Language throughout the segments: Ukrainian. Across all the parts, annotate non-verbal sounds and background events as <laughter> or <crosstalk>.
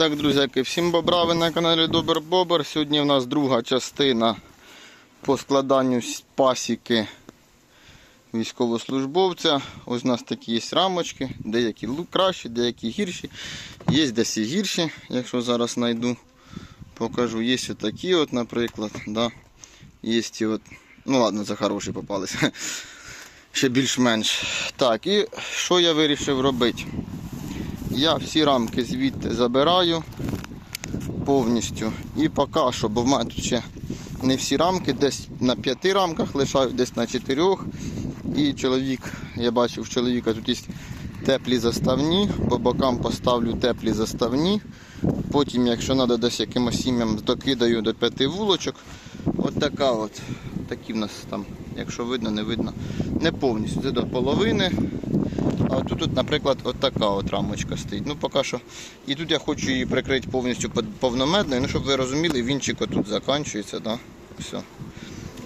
Так, друзяки, всім бобра, ви на каналі Добр Бобр. Сьогодні в нас друга частина по складанню пасіки військовослужбовця. Ось у нас такі є рамочки, деякі кращі, деякі гірші. Є десь і гірші, якщо зараз знайду, покажу. Є отакі, от, наприклад. Да. Є ті от, ну ладно, це хороші попалися. <laughs> Ще більш-менш. Так, і що я вирішив робити? Я всі рамки звідти забираю повністю. І поки що, бо в мене тут ще не всі рамки, десь на п'яти рамках лишаю, десь на чотирьох. І чоловік, я бачив, в чоловіка тут є теплі заставні, по бокам поставлю теплі заставні. Потім, якщо треба, десь якимось сім'ям докидаю до п'яти вулочок. От така от. Такі в нас там, якщо видно, не видно. Не повністю. Це до половини. А тут, от, наприклад, от така от рамочка стоїть. Ну, поки що. І тут я хочу її прикрити повністю повномедною, ну, щоб ви розуміли, вінчик отут закінчується. Да? Все.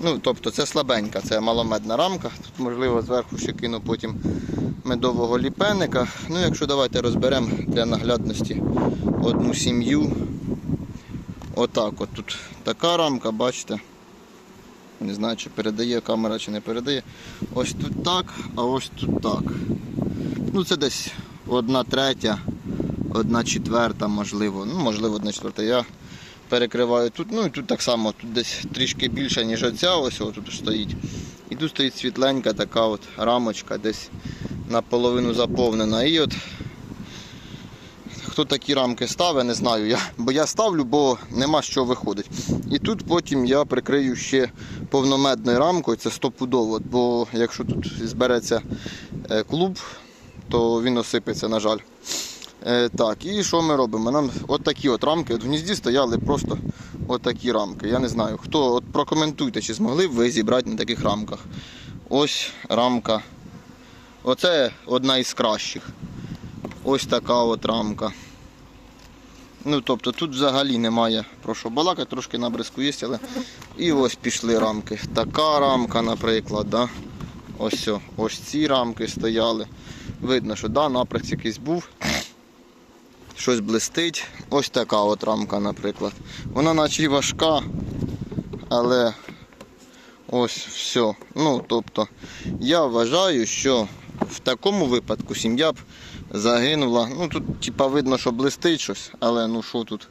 Ну, тобто це слабенька, це маломедна рамка. Тут, можливо, зверху ще кину потім медового ліпеника. Ну, якщо давайте розберемо для наглядності одну сім'ю. Отак от тут така рамка, бачите. Не знаю, чи передає камера, чи не передає. Ось тут так, а ось тут так. Ну це десь одна третя, одна четверта, можливо. Ну, можливо, одна четверта. Я перекриваю тут. Ну і тут так само, тут десь трішки більше, ніж оця, ось тут стоїть. І тут стоїть світленька така от рамочка, десь наполовину заповнена. І от хто такі рамки ставить, не знаю. Я, бо я ставлю, бо нема чого виходить. І тут потім я прикрию ще повномедною рамкою, це стопудово, бо якщо тут збереться е, клуб, то він осипеться, на жаль. Е, так, і що ми робимо? Нам от от рамки. От в гнізді стояли просто от рамки. Я не знаю, хто от прокоментуйте, чи змогли б ви зібрати на таких рамках. Ось рамка. Оце одна із кращих. Ось така от рамка. Ну, тобто тут взагалі немає про що балакати, трошки набризку є, але і ось пішли рамки. Така рамка, наприклад, да? ось, ось ці рамки стояли. Видно, що да, напрямок якийсь був. Щось блистить. Ось така от рамка, наприклад. Вона наче й важка, але ось все. Ну, тобто, я вважаю, що в такому випадку сім'я б загинула. Ну тут типа видно, що блистить щось, але ну що тут.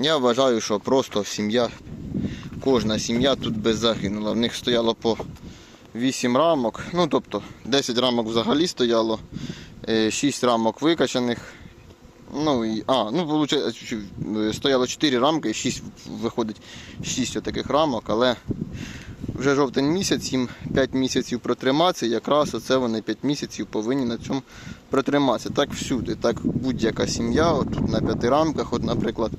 Я вважаю, що просто сім'я, кожна сім'я тут би загинула. В них стояло по 8 рамок, ну тобто 10 рамок взагалі стояло, 6 рамок викачаних. Ну і а, ну виходить, стояло 4 рамки і 6 виходить 6 таких рамок, але вже жовтень місяць, їм 5 місяців протриматися, якраз оце вони 5 місяців повинні на цьому протриматися. Так всюди, так будь-яка сім'я, тут на п'яти рамках, от, наприклад.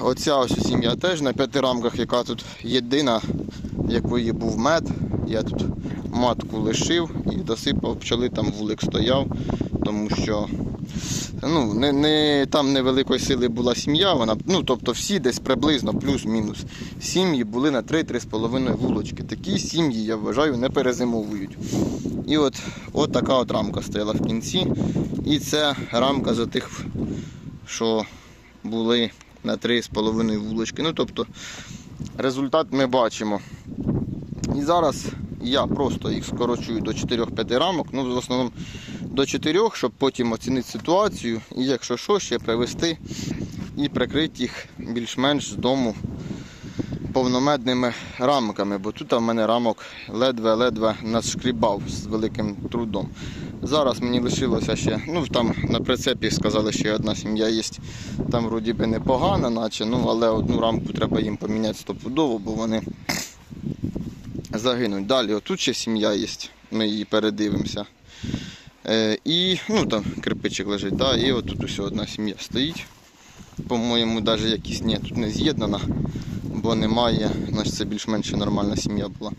Оця ось сім'я теж на п'яти рамках, яка тут єдина, якої був мед. Я тут матку лишив і досипав пчоли, там вулик стояв, тому що ну, не, не, там невеликої сили була сім'я, вона, ну, тобто всі десь приблизно плюс-мінус сім'ї були на 3-3,5 вулочки. Такі сім'ї, я вважаю, не перезимовують. І от, от така от рамка стояла в кінці. І це рамка за тих, що були на 3,5 вулочки. Ну, тобто результат ми бачимо. І зараз я просто їх скорочую до 4-5 рамок, ну в основному до 4, щоб потім оцінити ситуацію і якщо що, ще привезти і прикрити їх більш-менш з дому повномедними рамками, бо тут в мене рамок ледве-ледве нашкрібав з великим трудом. Зараз мені лишилося ще, ну там на прицепі сказали, що одна сім'я є, там вроді би непогана, наче, ну але одну рамку треба їм поміняти стопудово, бо вони загинуть. Далі, отут ще сім'я є, ми її передивимося. Е, і ну там кирпичик лежить, да, і отут ось одна сім'я стоїть. По-моєму, навіть якісь ні, тут не з'єднана, бо немає, значить це більш-менш нормальна сім'я була.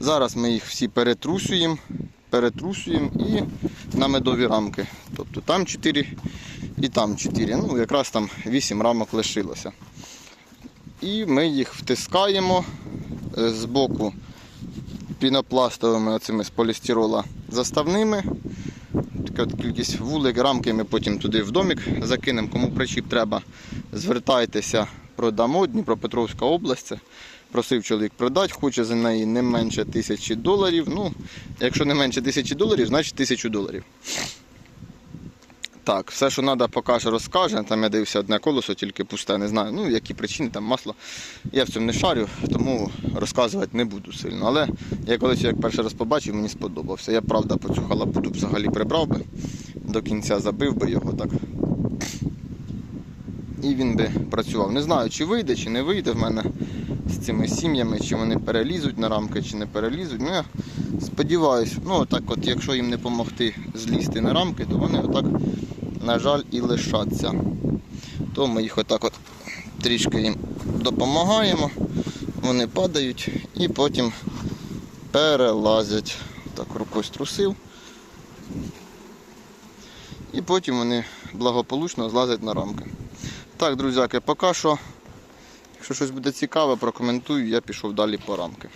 Зараз ми їх всі перетрусуємо, перетрусуємо і на медові рамки. Тобто там 4 і там 4. Ну, якраз там 8 рамок лишилося. І ми їх втискаємо е, з боку пінопластовими оцими з полістирола заставними. така от кількість вулик, рамки ми потім туди в домик закинемо. Кому причіп треба, звертайтеся, продамо. Дніпропетровська область. Просив чоловік продати, хоче за неї не менше тисячі доларів. Ну, якщо не менше тисячі доларів, значить тисячу доларів. Так, все, що треба, покаже, розкаже. Там я дивився одне колесо, тільки пусте, не знаю. Ну, які причини, там масло. Я в цьому не шарю, тому розказувати не буду сильно. Але я колись як перший раз побачив, мені сподобався. Я правда по цю взагалі прибрав би, до кінця забив би його так. І він би працював. Не знаю, чи вийде, чи не вийде в мене з цими сім'ями, чи вони перелізуть на рамки, чи не перелізуть. Ну, я сподіваюся, ну отак от, якщо їм не допомогти злізти на рамки, то вони отак, на жаль, і лишаться. То ми їх отак от трішки їм допомагаємо, вони падають і потім перелазять. Так, рукою струсив. І потім вони благополучно злазять на рамки. Так, друзяки, поки що, якщо щось буде цікаве, прокоментую, я пішов далі по рамки.